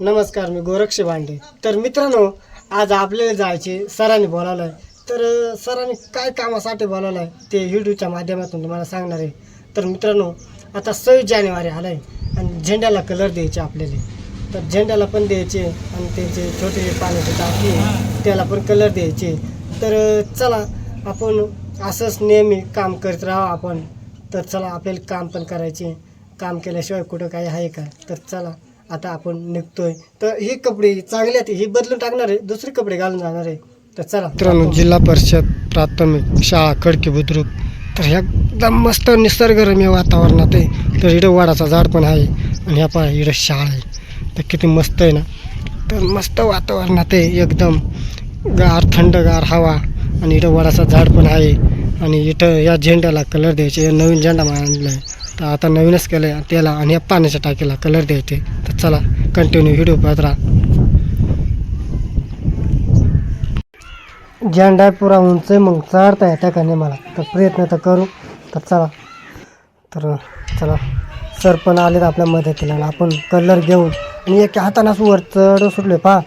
नमस्कार मी गोरक्ष भांडे. तर मित्रांनो आज आपल्याला जायचे सरांनी बोलावलं आहे तर सरांनी काय कामासाठी बोलावलं आहे ते यूट्यूबच्या माध्यमातून तुम्हाला सांगणार आहे. तर मित्रांनो आता सव्वीस जानेवारी आला आहे आणि झेंड्याला कलर द्यायचे आपल्याला. तर झेंड्याला पण द्यायचे आणि त्यांचे छोटे पाण्याचे टाकी त्याला पण कलर द्यायचे तर चला आपण असंच नेहमी काम करत राहावं आपण. तर चला आपल्याला काम पण करायचे काम केल्याशिवाय कुठं काही आहे का? तर चला आता आपण निघतोय. तर हे कपडे चांगले आहेत हे बदलून टाकणार आहे दुसरे कपडे घालून जाणार आहे. तर चला मित्रांनो जिल्हा परिषद प्राथमिक शाळा खडकी बुद्रुक. तर एकदम मस्त निसर्गरम्य वातावरणात आहे. तर इकडं वडाचा झाड पण आहे आणि ह्या पहा इकडं शाळा आहे. तर किती मस्त आहे ना? तर मस्त वातावरणात आहे एकदम गार थंडगार हवा. आणि इथं वडाचा झाड पण आहे. आणि इथं या झेंड्याला कलर द्यायचे नवीन झेंडा आणला आहे तर आता नवीनच केलं आहे त्याला आणि या पाण्याच्या टाकीला कलर द्यायचे. चला कंटिन्यू व्हिडिओ पाहत राहा. झेंडा पुरा उंच आहे मग चढता येत्या का नाही मला? तर प्रयत्न तर करू. तर चला. तर चला. सर पण आलेत आपल्या मदतीला आपण कलर घेऊन आणि एक हातानं असं वर चढ सुटले पहा.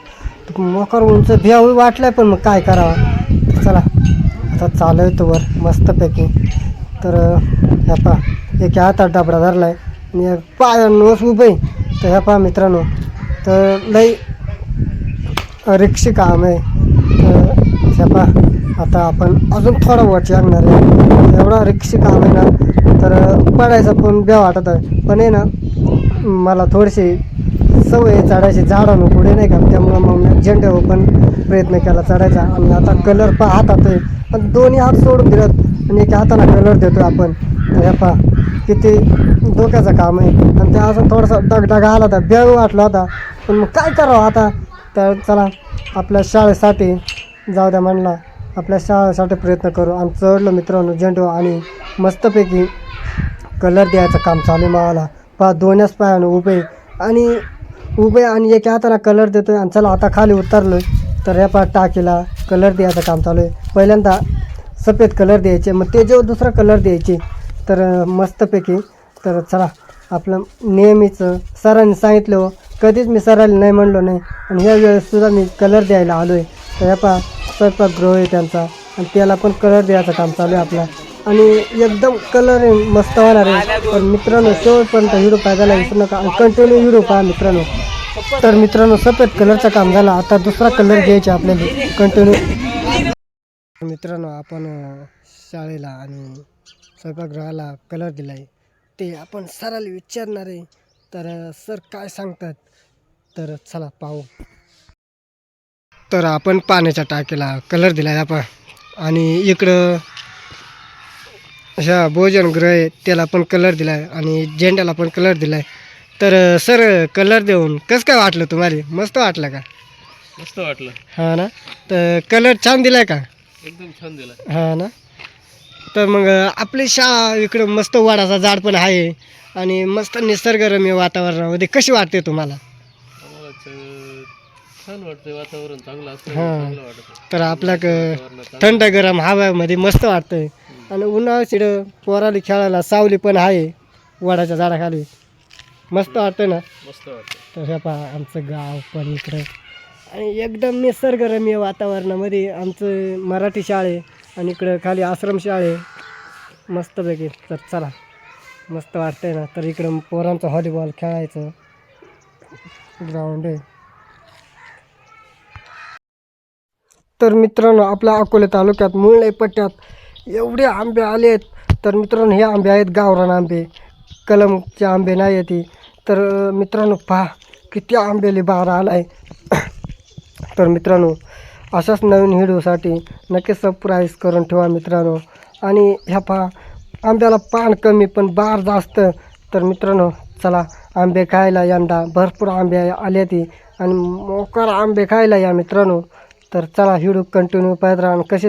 मोकार उंच भ्यावी वाटलंय पण मग काय करावं? चला. आता चालू आहे तो वर मस्तपैकी. तर ह्या पहा. एक हातात डबडा धरलाय. आणि पाय पायानं उभे तर ह्या पहा मित्रांनो तर लई रिक्षी काम आहे तर ह्या पहा आता आपण अजून थोडा वाट लागणार आहे. एवढा रिक्षी काम आहे ना तर पडायचं पण ब्या वाटत आहे. पण आहे ना मला थोडीशी सवय चढायची झाडानं पुढे नाही का त्यामुळं मग मी झेंड्यावर पण प्रयत्न केला चढायचा. आणि आता कलर पहा हातात आहे. पण दोन्ही हात सोडून दिलेत आणि एका हाताला कलर देतो आपण. ह्या पहा किती डोक्याचं काम आहे. आणि त्या असं थोडंसं डगडग आला होता बेळ वाटला होता. पण मग काय करावं आता? तर चला आपल्या शाळेसाठी जाऊ द्या म्हणला. आपल्या शाळेसाठी प्रयत्न करू. आणि चढलो मित्रांनो झेंडू आणि मस्तपैकी कलर द्यायचं काम चालू आहे मला पहा दोनच पायानं उभे आणि उभे आणि एक हाताला कलर देतो आणि चला आता खाली उतरलो तर या पहा टाकीला कलर द्यायचं काम चालू आहे. पहिल्यांदा सफेद कलर द्यायचे मग ते जेव्हा दुसरा कलर द्यायचे तर मस्तपैकी. तर चला आपलं नेहमीचं सरांनी सांगितलं हो, कधीच मी सरांनी नाही म्हणलो नाही. आणि ह्या वेळेससुद्धा मी कलर द्यायला आलो आहे तर ह्या पहा स्वयंपाकगृह आहे त्यांचा. आणि त्याला पण कलर द्यायचं काम चालू आहे आपला. आणि एकदम कलर मस्त होणार आहे. पण मित्रांनो शेवटपर्यंत हिरो पाहायला विसरू नका. आणि कंटिन्यू हिरो पहा मित्रांनो. तर मित्रांनो सफेद कलरचं काम झालं. आता दुसरा कलर घ्यायचा आपल्याला. कंटिन्यू मित्रांनो आपण शाळेला आणि स्वयंपाकगृहाला कलर दिला आहे ते आपण सराला विचारणार आहे. तर सर काय सांगतात? तर चला पाहू. तर आपण पाण्याच्या टाकीला कलर दिला आहे आपण. आणि इकडं अशा भोजनगृह आहे त्याला पण कलर दिला आहे आणि झेंड्याला पण कलर दिला आहे तर सर कलर देऊन कसं काय वाटलं तुम्हाला? मस्त वाटलं का? मस्त वाटलं. हा ना? तर कलर छान दिलाय का? एकदम छान दिला हा ना? तर मग आपली शाळा इकडं मस्त वडाचा झाड पण आहे आणि मस्त निसर्गरम्य वातावरणामध्ये कशी वाटते तुम्हाला? छान वाटतंय वातावरण चांगलं असतं हा. वाटत तर आपल्या थंड गरम हव्यामध्ये मस्त वाटतंय. आणि उन्हाळ्यात इकडं पोराली खेळायला सावली पण आहे वडाच्या झाडाखाली. मस्त वाटतंय ना? मस्त वाटतं तर हे पहा आमचं गाव पण इकडं. आणि एकदम निसर्गरम्य वातावरणामध्ये आमचं मराठी शाळे आणि इकडं खाली आश्रम आहे. मस्तपैकी. तर चला. मस्त वाटतंय ना. तर इकडं पोरांचं हॉलीबॉल खेळायचं. ग्राउंड आहे. तर मित्रांनो आपल्या अकोले तालुक्यात मुळले पट्ट्यात एवढे आंबे आले आहेत. तर मित्रांनो हे आंबे आहेत गावरान आंबे. कलमचे आंबे नाही येते तर मित्रांनो पहा किती आंबेली बारा आला आहे तर मित्रांनो अशाच नवीन व्हिडिओसाठी नक्कीच सबस्क्राईब करून ठेवा मित्रांनो. आणि ह्या पहा आंब्याला पान कमी पण बार जास्त. तर मित्रांनो चला आंबे खायला यंदा भरपूर आंबे आले ती आणि मोकार आंबे खायला या मित्रांनो. तर चला व्हिडिओ कंटिन्यू पाहत राहा आणि कसे